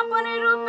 আপনি রূপ।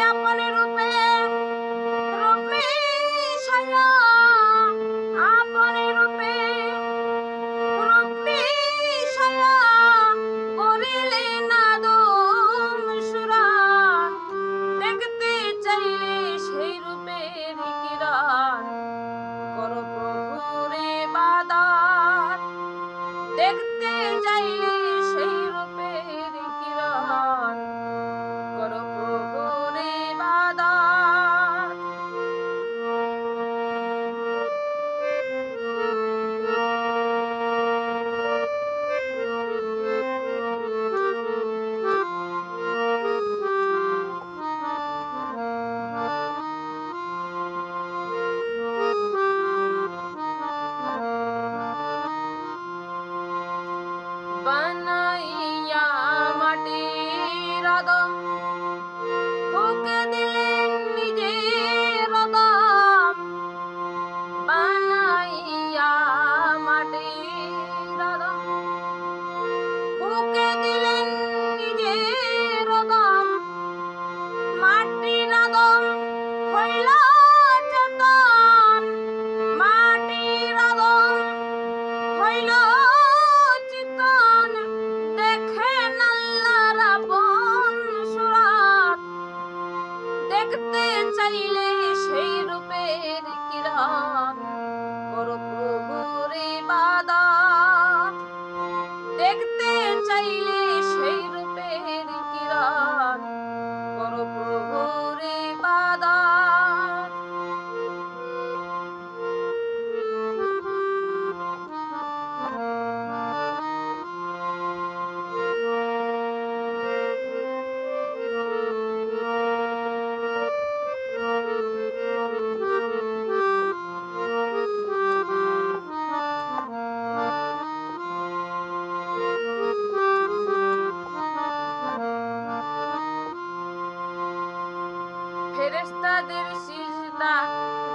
আমার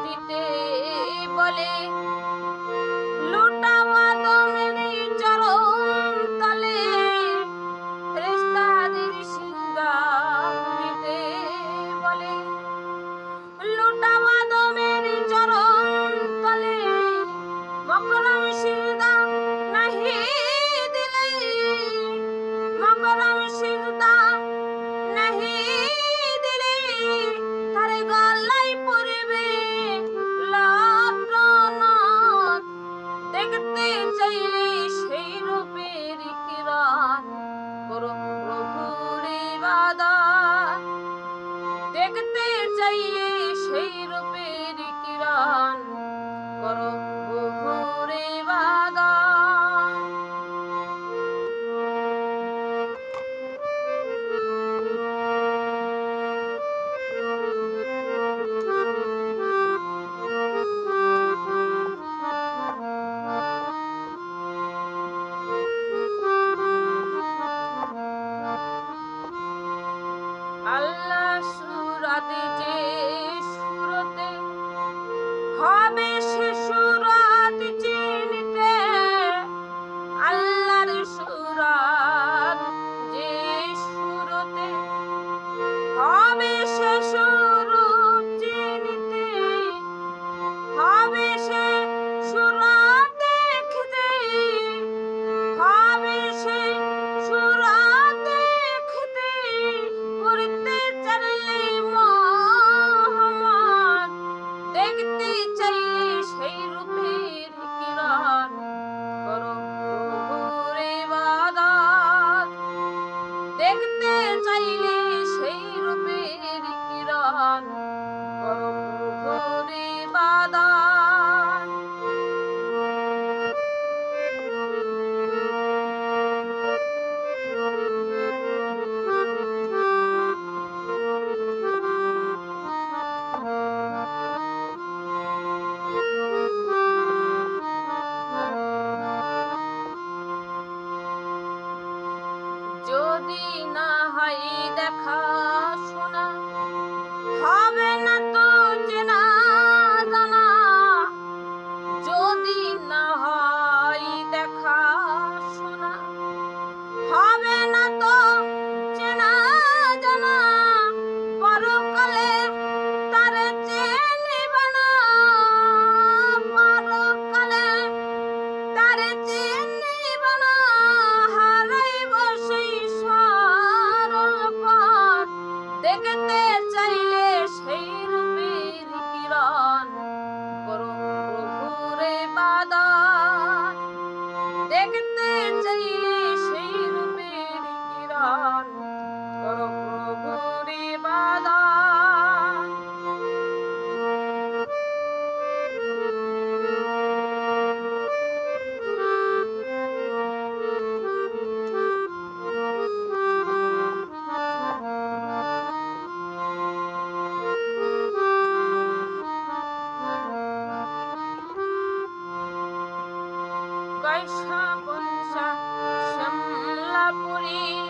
দিতে বলে Jamie! সুরাতে যে সুরতে হবে সে সুরাত চিনতে। আল্লাহর সুরাত যে সুরতে হবে সে সুর মদিনা Good thing. কৈশা পঞ্চা শ্যামলাপুরী।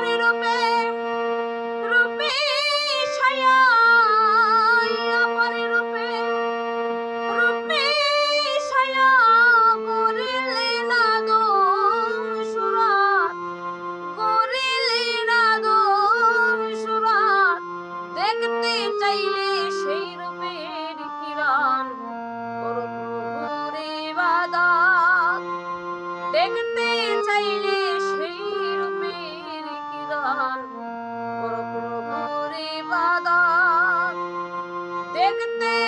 wanted a man. Look at.